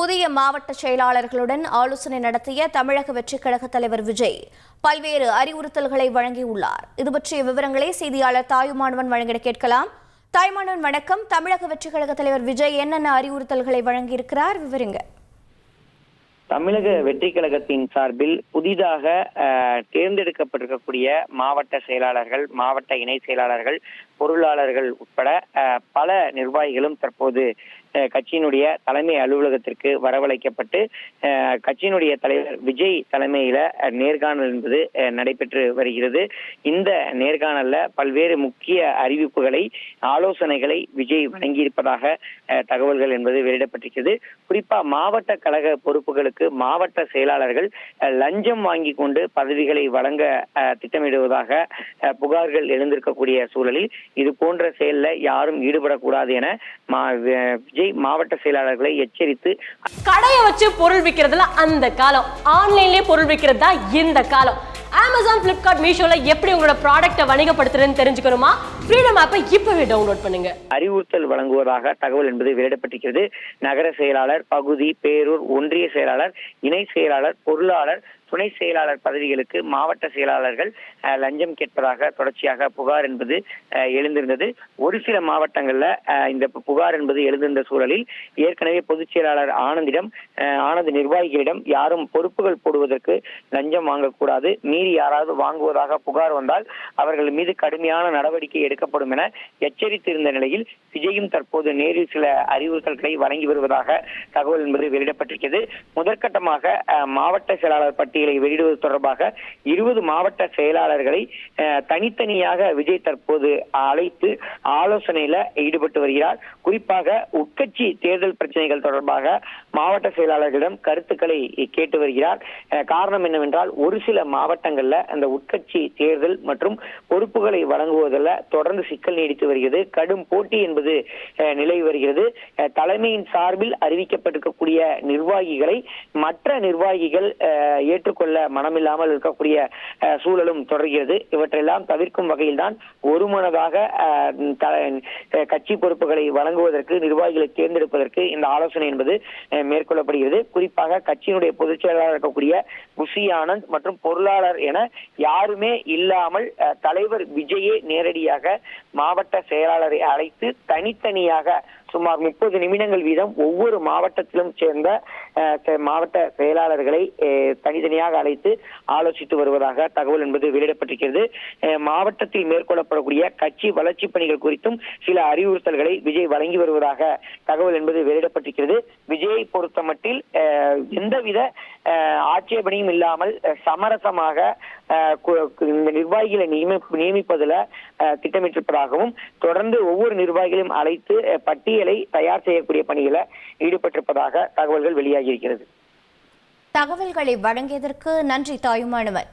புதிய மாவட்ட செயலாளர்களுடன் ஆலோசனை நடத்திய தமிழக வெற்றிக் கழக தலைவர் விஜய் பல்வேறு அறிவுறுத்தல்களை வழங்கியுள்ளார். இது பற்றிய விவரங்களை செய்தியாளர் தாயுமானவன் வழங்கிட கேட்கலாம். தாயுமானவன் வணக்கம். தமிழக வெற்றிக் கழக தலைவர் விஜய் என்னென்ன அறிவுறுத்தல்களை வழங்கியிருக்கிறார்? விவரிங்க. தமிழக வெற்றி கழகத்தின் சார்பில் புதிதாக தேர்ந்தெடுக்கப்பட்டிருக்கக்கூடிய மாவட்ட செயலாளர்கள் மாவட்ட இணை செயலாளர்கள் பொருளாளர்கள் உட்பட பல நிர்வாகிகளும் தற்போது கட்சியினுடைய தலைமை அலுவலகத்திற்கு வரவழைக்கப்பட்டு கட்சியினுடைய தலைவர் விஜய் தலைமையில நேர்காணல் என்பது நடைபெற்று வருகிறது. இந்த நேர்காணல்ல பல்வேறு முக்கிய அறிவிப்புகளை ஆலோசனைகளை விஜய் வழங்கியிருப்பதாக தகவல்கள் என்பது வெளியிடப்பட்டிருக்கிறது. குறிப்பா மாவட்ட கழக பொறுப்புகளுக்கு மாவட்ட செயலாளர்கள் லஞ்சம் வாங்கி கொண்டு பதவிகளை வழங்க திட்டமிடுவதாக புகார்கள் எழுந்திருக்கக்கூடிய சூழலில் இது போன்ற செயல்ல யாரும் ஈடுபடக்கூடாது என மா- விஜய் மாவட்ட செயலாளர்களை எச்சரித்து கடையை வச்சு பொருள் விற்கிறதுல அந்த காலம். ஆன்லைன்லயே பொருள் விற்கிறது தான் இந்த காலம். அமேசான் பிளிப்கார்ட் மீஷோல எப்படி உங்களோட ப்ராடக்ட்டை வணிகப்படுத்துறதுன்னு தெரிஞ்சுக்கணுமா? ஃப்ரீடம் ஆப்பை இப்பவே டவுன்லோட் பண்ணுங்க. அறிவுறுத்தல் வழங்குவதாக தகவல் என்பது வெளியிடப்பட்டிருக்கிறது. நகர செயலாளர் பகுதி பேரூர் ஒன்றிய செயலாளர் இணை செயலாளர் பொருளாளர் துணை செயலாளர் பதவிகளுக்கு மாவட்ட செயலாளர்கள் லஞ்சம் கேட்பதாக தொடர்ச்சியாக புகார் என்பது எழுந்திருந்தது. ஒரு சில மாவட்டங்கள்ல இந்த புகார் என்பது எழுந்திருந்த சூழலில் ஏற்கனவே பொதுச் செயலாளர் ஆனந்திடம் ஆனந்த் நிர்வாகிகளிடம் யாரும் பொறுப்புகள் போடுவதற்கு லஞ்சம் வாங்கக்கூடாது. மீறி யாராவது வாங்குவதாக புகார் வந்தால் அவர்கள் மீது கடுமையான நடவடிக்கை எடுக்கப்படும் என எச்சரித்திருந்த நிலையில் விஜயும் தற்போது நேரில் சில அறிவுறுத்தல்களை வழங்கி வருவதாக தகவல் என்பது வெளியிடப்பட்டிருக்கிறது. முதற்கட்டமாக மாவட்ட செயலாளர் பட்டியல் வெளியிடுவது தொடர்பாக இருபது மாவட்ட செயலாளர்களை தனித்தனியாக விஜய் தற்போது அழைத்து ஆலோசனையில ஈடுபட்டு வருகிறார். குறிப்பாக உட்கட்சி தேர்தல் பிரச்சனைகள் தொடர்பாக மாவட்ட செயலாளர்களிடம் கருத்துக்களை கேட்டு வருகிறார். காரணம் என்னவென்றால் ஒரு சில மாவட்டங்கள்ல அந்த உட்கட்சி தேர்தல் மற்றும் பொறுப்புகளை வழங்குவதில் தொடர்ந்து சிக்கல் நீடித்து வருகிறது. கடும் போட்டி என்பது நிலை நிலவி வருகிறது. தலைமையின் சார்பில் அறிவிக்கப்பட்டிருக்கக்கூடிய நிர்வாகிகளை மற்ற நிர்வாகிகள் ஏற்று ஏற்றுக்கொள்ள மனமில்லாமல் இருக்கக்கூடிய சூழலும் தொடர்கிறது. இவற்றையெல்லாம் தவிர்க்கும் வகையில்தான் ஒருமனதாக கட்சி பொறுப்புகளை வழங்குவதற்கு நிர்வாகிகளை தேர்ந்தெடுப்பதற்கு இந்த ஆலோசனை என்பது மேற்கொள்ளப்படுகிறது. குறிப்பாக கட்சியினுடைய பொதுச் செயலாளர் இருக்கக்கூடிய புசி ஆனந்த் மற்றும் பொருளாளர் என யாருமே இல்லாமல் தலைவர் விஜயே நேரடியாக மாவட்ட செயலாளரை அழைத்து தனித்தனியாக சுமார் முப்பது நிமிடங்கள் வீதம் ஒவ்வொரு மாவட்டத்திலும் சேர்ந்த மாவட்ட செயலாளர்களை தனித்தனியாக அழைத்து ஆலோசித்து வருவதாக தகவல் என்பது வெளியிடப்பட்டிருக்கிறது. மாவட்டத்தில் மேற்கொள்ளப்படக்கூடிய கட்சி வளர்ச்சி பணிகள் குறித்தும் சில அறிவுறுத்தல்களை விஜய் வழங்கி வருவதாக தகவல் என்பது வெளியிடப்பட்டிருக்கிறது. விஜயை பொறுத்தமட்டில் எந்தவித ஆட்சேபனையும் இல்லாமல் சமரசமாக கு- இந்த நிர்வாகிகளை நியமி நியமிப்பதில் அஹ், திட்டமிட்டிருப்பதாகவும் தொடர்ந்து ஒவ்வொரு நிர்வாகிகளையும் அழைத்து பட்டியலை தயார் செய்யக்கூடிய பணிகளை ஈடுபட்டிருப்பதாக தகவல்கள் வெளியாகி இருக்கிறது. தகவல்களை வழங்கியதற்கு நன்றி தாயுமானவன்.